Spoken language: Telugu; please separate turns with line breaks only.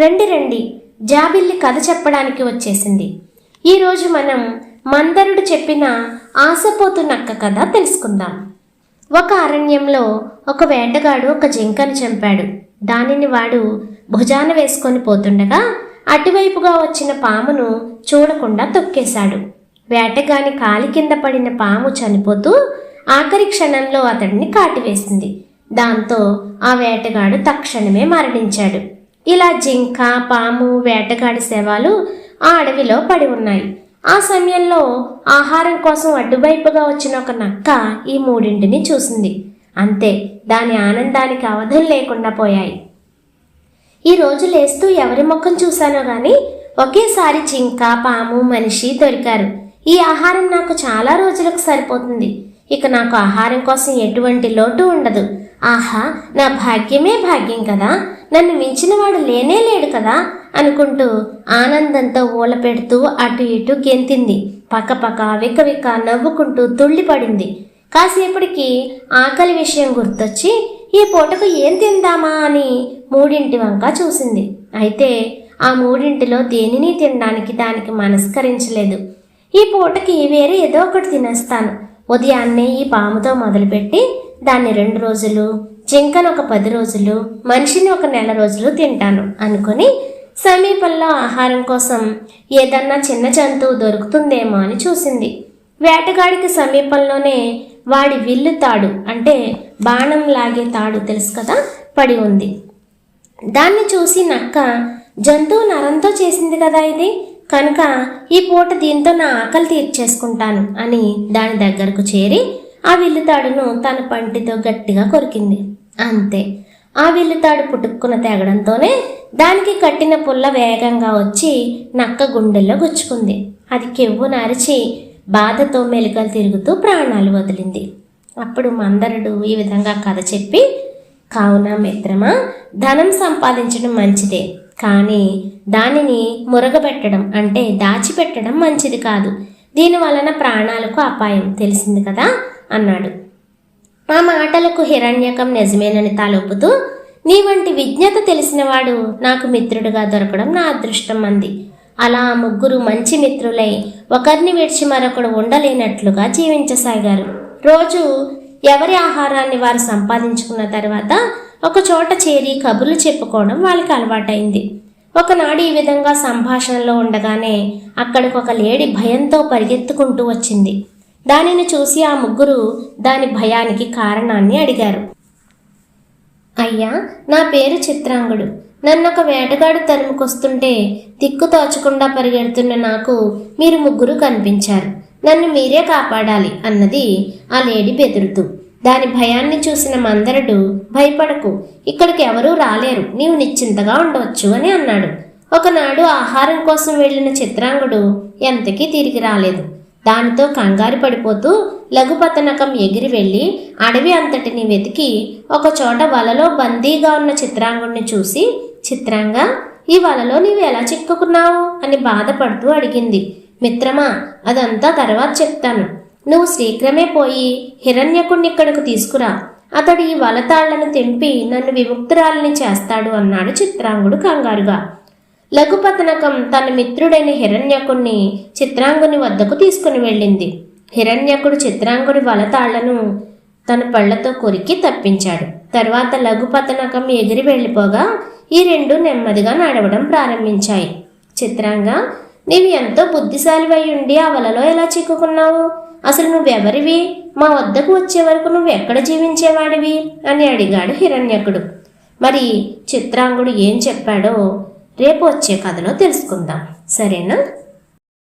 రండి రండి జాబిల్లి కథ చెప్పడానికి వచ్చేసింది. ఈరోజు మనం మందరుడు చెప్పిన ఆశపోతు నక్క కథ తెలుసుకుందాం. ఒక అరణ్యంలో ఒక వేటగాడు ఒక జింకను చంపాడు. దానిని వాడు భుజాన వేసుకొని పోతుండగా అటువైపుగా వచ్చిన పామును చూడకుండా తొక్కేశాడు. వేటగాని కాలి కింద పడిన పాము చనిపోతూ ఆఖరి క్షణంలో అతడిని కాటివేసింది. దాంతో ఆ వేటగాడు తక్షణమే మరణించాడు. ఇలా జింక పాము వేటగాడి శవాలు ఆ అడవిలో పడి ఉన్నాయి. ఆ సమయంలో ఆహారం కోసం అడ్డువైపుగా వచ్చిన ఒక నక్క ఈ మూడింటిని చూసింది. అంతే దాని ఆనందానికి అవధులు లేకుండా పోయాయి. ఈ రోజు లేస్తూ ఎవరి ముఖం చూశానో గాని ఒకేసారి జింక పాము మనిషి దొరికారు. ఈ ఆహారం నాకు చాలా రోజులకు సరిపోతుంది. ఇక నాకు ఆహారం కోసం ఎటువంటి లోటు ఉండదు. ఆహా నా భాగ్యమే భాగ్యం కదా. నన్ను మించినవాడు లేనే లేడు కదా అనుకుంటూ ఆనందంతో ఊల పెడుతూ అటు ఇటు గెంతింది. పక్కపక్క వికవిక నవ్వుకుంటూ తుళ్ళిపడింది. కాసేపటికి ఆకలి విషయం గుర్తొచ్చి ఈ పూటకు ఏం తిందామా? అని మూడింటి వంక చూసింది. అయితే ఆ మూడింటిలో దేనిని తినడానికి దానికి మనస్కరించలేదు. ఈ పూటకి వేరే ఏదో ఒకటి తినేస్తాను. ఉదయాన్నే ఈ పాముతో మొదలుపెట్టి దాన్ని రెండు రోజులు జింకను ఒక పది రోజులు మనిషిని ఒక నెల రోజులు తింటాను అనుకుని సమీపంలో ఆహారం కోసం ఏదన్నా చిన్న జంతువు దొరుకుతుందేమో అని చూసింది. వేటగాడికి సమీపంలోనే వాడి విల్లు తాడు అంటే బాణం లాగే తాడు తెలుసు కదా? పడి ఉంది. దాన్ని చూసి నక్క జంతువు నరంతో చేసింది కదా ఇది? కనుక ఈ పూట దీంతో నా ఆకలి తీర్చేసుకుంటాను అని దాని దగ్గరకు చేరి ఆ విల్లుతాడును తన పంటితో గట్టిగా కొరికింది. అంతే. ఆ విల్లుతాడు పుట్టుక్కున తెగడంతోనే దానికి కట్టిన పుల్ల వేగంగా వచ్చి నక్క గుండెల్లో గుచ్చుకుంది. అది కెవ్వు నారిచి బాధతో మెలికలు తిరుగుతూ ప్రాణాలు వదిలింది. అప్పుడు మందరుడు ఈ విధంగా కథ చెప్పి కావున మిత్రమా ధనం సంపాదించడం మంచిదే. కానీ దానిని మురగబెట్టడం అంటే దాచిపెట్టడం మంచిది కాదు. దీని వలన ప్రాణాలకు అపాయం. తెలిసింది కదా? అన్నాడు. ఆ మాటలకు హిరణ్యకం నిజమేనని తాలొప్పుతూ నీ వంటి విజ్ఞత తెలిసినవాడు నాకు మిత్రుడిగా దొరకడం నా అదృష్టం అంది. అలా ముగ్గురు మంచి మిత్రులై ఒకరిని విడిచి మరొకడు ఉండలేనట్లుగా జీవించసాగారు. రోజు ఎవరి ఆహారాన్ని వారు సంపాదించుకున్న తర్వాత ఒక చోట చేరి కబుర్లు చెప్పుకోవడం వాళ్ళకి అలవాటైంది. ఒకనాడు ఈ విధంగా సంభాషణలో ఉండగానే అక్కడికి ఒక లేడీ భయంతో పరిగెత్తుకుంటూ వచ్చింది. దానిని చూసి ఆ ముగ్గురు దాని భయానికి కారణాన్ని అడిగారు. అయ్యా నా పేరు చిత్రాంగుడు. నన్ను ఒక వేటగాడు తరుముకొస్తుంటే దిక్కు తోచకుండా పరిగెడుతున్న నాకు మీరు ముగ్గురు కనిపించారు. నన్ను మీరే కాపాడాలి అన్నది ఆ లేడీ బెదురుతూ. దాని భయాన్ని చూసిన మందరుడు భయపడకు ఇక్కడికి ఎవరూ రాలేరు నీవు నిశ్చింతగా ఉండవచ్చు అని అన్నాడు. ఒకనాడు ఆహారం కోసం వెళ్ళిన చిత్రాంగుడు ఎంతకీ తిరిగి రాలేదు. దానితో కంగారు పడిపోతూ లఘుపతనకం ఎగిరి వెళ్ళి అడవి అంతటిని వెతికి ఒక చోట వలలో బందీగా ఉన్న చిత్రాంగుణ్ణి చూసి చిత్రాంగా ఈ వలలో నీవు ఎలా చిక్కుకున్నావు? అని బాధపడుతూ అడిగింది. మిత్రమా అదంతా తర్వాత చెప్తాను. నువ్వు శీఘ్రమే పోయి హిరణ్యకుణ్ణి ఇక్కడకు తీసుకురా. అతడు ఈ వలతాళ్ళను తెంపి నన్ను విముక్తురాలని చేస్తాడు అన్నాడు చిత్రాంగుడు కంగారుగా. లఘుపతనకం తన మిత్రుడైన హిరణ్యకుణ్ణి చిత్రాంగుని వద్దకు తీసుకుని వెళ్ళింది. హిరణ్యకుడు చిత్రాంగుడి వలతాళ్ళను తన పళ్ళతో కొరికి తప్పించాడు. తర్వాత లఘుపతనకం ఎగిరి వెళ్ళిపోగా ఈ రెండు నెమ్మదిగా నడవడం ప్రారంభించాయి. చిత్రాంగా నీవు ఎంతో బుద్ధిశాలివై ఉండి ఆ వలలో ఎలా చిక్కుకున్నావు? అసలు నువ్వెవరివి? మా వద్దకు వచ్చే వరకు నువ్వు ఎక్కడ జీవించేవాడివి? అని అడిగాడు హిరణ్యకుడు. మరి చిత్రాంగుడు ఏం చెప్పాడో రేపు వచ్చే కథలో తెలుసుకుందాం. సరేనా?